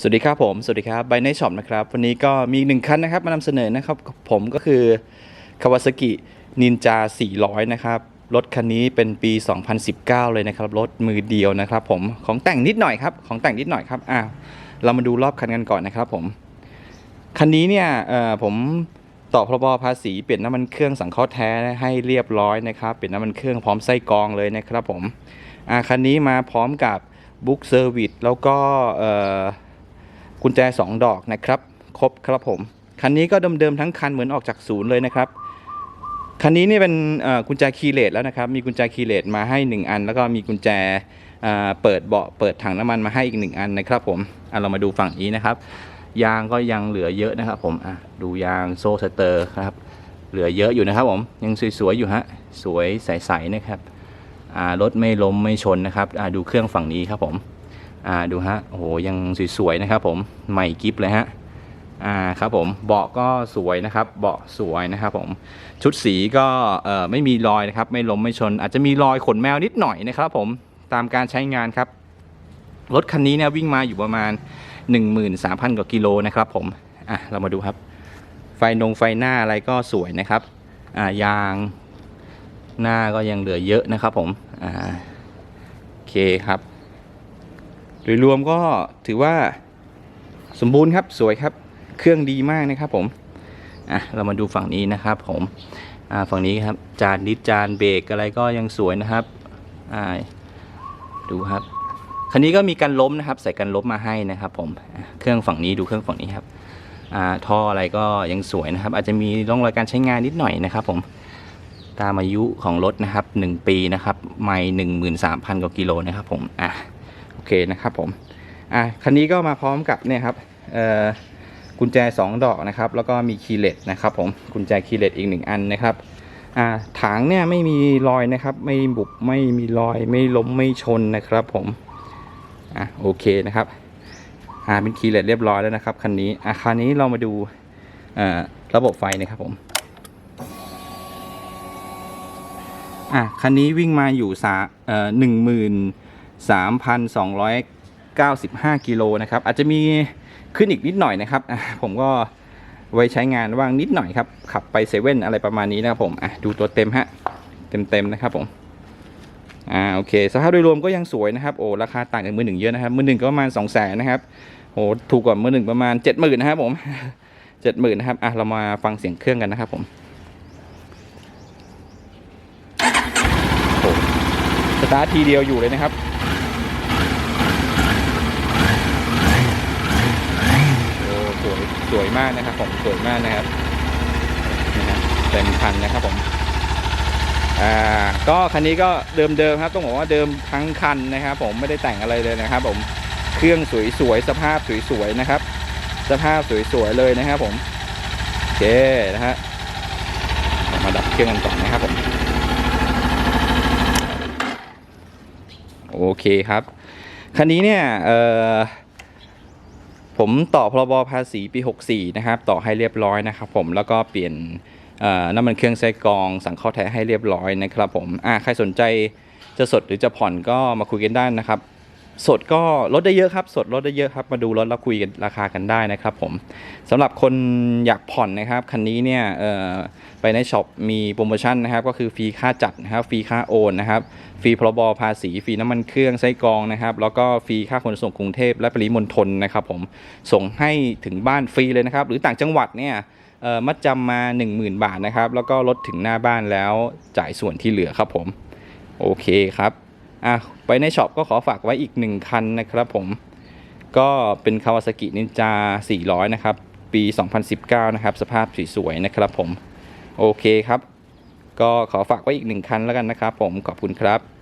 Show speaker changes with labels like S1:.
S1: สวัสดีครับผม สวัสดีครับไบในช็อปนะครับ วันนี้ก็มีอีกหนึ่งคันนะครับ มานำเสนอนะครับ ผมก็คือ Kawasaki Ninja 400 นะครับ รถคันนี้เป็นปี 2019 เลยนะครับ รถมือเดียวนะครับผม ของแต่งนิดหน่อยครับ ของแต่งนิดหน่อยครับ อ่าเรามาดูรอบคันกันก่อนนะครับผม คันนี้เนี่ยเอ่อผมต่อพรบภาษีเปลี่ยนน้ำมันเครื่องสังเคราะห์แท้ให้เรียบร้อยนะครับ เปลี่ยนน้ำมันเครื่องพร้อมไส้กรองเลยนะครับผม อ่าคันนี้มาพร้อมกับบุ๊กเซอร์วิสแล้วก็เอ่อ กุญแจ 2 ดอกนะครับ ครบครับผม คันนี้ก็เดิมๆทั้งคันเหมือนออกจากศูนย์เลยนะครับ คันนี้นี่เป็นกุญแจคีย์เลสแล้วนะครับ มีกุญแจคีย์เลสมาให้ 1 อัน แล้วก็มีกุญแจเปิดเบาะเปิดถังน้ำมันมาให้อีก 1 อันนะครับผมอะเรามาดูฝั่งนี้นะครับ ยางก็ยังเหลือเยอะนะครับผมอะดูยางโซ่สเตอร์ครับ เหลือเยอะอยู่นะครับผมยังสวยๆอยู่ฮะสวยใสๆนะครับอ่ารถไม่ล้มไม่ชนนะครับอะดูเครื่องฝั่งนี้ครับผม อ่าดูฮะโอ้โหยังสวยๆนะครับผมใหม่กิฟเลยฮะอ่าครับผมเบาะก็สวยนะครับเบาะสวยนะครับผมชุดสีก็เอ่อไม่มีรอยนะครับไม่ล้มไม่ชน อาจจะมีรอยขนแมวนิดหน่อยนะครับผมตามการใช้งานครับ รถคันนี้เนี่ยวิ่งมาอยู่ประมาณ 13,000 กว่ากิโลนะครับผมอะเรามาดูครับ ไฟนงไฟหน้าอะไรก็สวยนะครับอ่ายางหน้าก็ยังเหลือเยอะนะครับผมอ่าโอเคครับ ดยรวมก็ถือว่าสมบูรณ์ครับสวยครับ เครื่องดีมากนะครับผมอะเรามาดูฝั่งนี้นะครับผมอ่าฝั่งนี้ครับจานนิดจานเบรกอะไรก็ยังสวยนะครับอ่าดูครับคันนี้ก็มีการล้มนะครับ ใส่กันล้มมาให้นะครับ ผมเครื่องฝั่งนี้ดูเครื่องฝั่งนี้ครับอ่าท่ออะไรก็ยังสวยนะครับ อาจจะมีร่องรอยการใช้งานนิดหน่อยนะครับ ผมตามอายุของรถนะครับ 1 ปีนะครับ ไม่หนึ่งหมื่นสามพันกว่ากิโลนะครับ ผมอะ เคนะครับผมอะคันนี้ก็มาพร้อมกับเนี่ยครับเอ่อกุญแจ 2 ดอกนะครับแล้วก็มีคีย์เลสนะครับผมกุญแจคีย์เลสอีกหนึ่งอันนะครับอ่าถังเนี่ยไม่มีรอยนะครับ ไม่บุบไม่มีรอย ไม่ล้มไม่ชนนะครับผมอะโอเคนะครับอ่าเป็นคีย์เลสเรียบร้อยแล้วนะครับคันนี้อะคันนี้เรามาดูเอ่อระบบไฟนะครับผมอะคันนี้วิ่งมาอยู่สาเอ่อหนึ่งหมื่น 3,295 กิโลนะครับ อาจจะมีขึ้นอีกนิดหน่อยนะครับ ผมก็ไว้ใช้งานว่างนิดหน่อยครับ ขับไปเซเว่นอะไรประมาณนี้นะครับผมอะดูตัวเต็มฮะ เต็มๆนะครับผมอ่าโอเคสภาพโดยรวมก็ยังสวยนะครับโอ้ราคาต่างจากมือหนึ่งเยอะนะครับมือหนึ่งก็ประมาณ2 0 0แสนนะครับโอ้ถูกกว่ามือหนึ่งประมาณ70,000นะครับผม70,000นะครับอะเรามาฟังเสียงเครื่องกันนะครับผมโอ้สตาร์ททีเดียวอยู่เลยนะครับ โอ้ สวยมากนะครับ ผมสวยมากนะครับนี่นะเต็มคันนะครับผมอ่าก็คันนี้ก็เดิมๆครับต้องบอกว่าเดิมทั้งคันนะครับ ผมไม่ได้แต่งอะไรเลยนะครับ ผมเครื่องสวยๆสภาพสวยๆนะครับ สภาพสวยๆเลยนะครับผมโอเคนะฮะมาดับเครื่องกันก่อนนะครับผมโอเคครับคันนี้เนี่ยเอ่อ ผมต่อพรบภาษีปี 64 นะครับ ต่อให้เรียบร้อยนะครับผมแล้วก็เปลี่ยนน้ำมันเครื่องใส้กรองสังเคราะห์แท้ให้เรียบร้อยนะครับผมใครสนใจจะสดหรือจะผ่อนก็มาคุยกันได้นะครับ สดก็ลดได้เยอะครับ สดลดได้เยอะครับ มาดูรถแล้วคุยกันราคากันได้นะครับผมสำหรับคนอยากผ่อนนะครับ คันนี้เนี่ยไปในช็อปมีโปรโมชั่นนะครับ ก็คือฟรีค่าจัดนะครับ ฟรีค่าโอนนะครับ ฟรีพรบภาษี ฟรีน้ำมันเครื่องไส้กรองนะครับ แล้วก็ฟรีค่าขนส่งกรุงเทพและปริมณฑลนะครับผม ส่งให้ถึงบ้านฟรีเลยนะครับ หรือต่างจังหวัดเนี่ยมัดจำมา 10,000 บาทนะครับ แล้วก็รถถึงหน้าบ้านแล้วจ่ายส่วนที่เหลือครับผม โอเคครับ อะไปในช็อปก็ขอฝากไว้อีกหนึ่งคันนะครับผม ก็เป็น Kawasaki Ninja 400 นะครับ ปี 2019 นะครับ สภาพสวยๆนะครับผม โอเคครับ ก็ขอฝากไว้อีกหนึ่งคันแล้วกันนะครับผม ขอบคุณครับ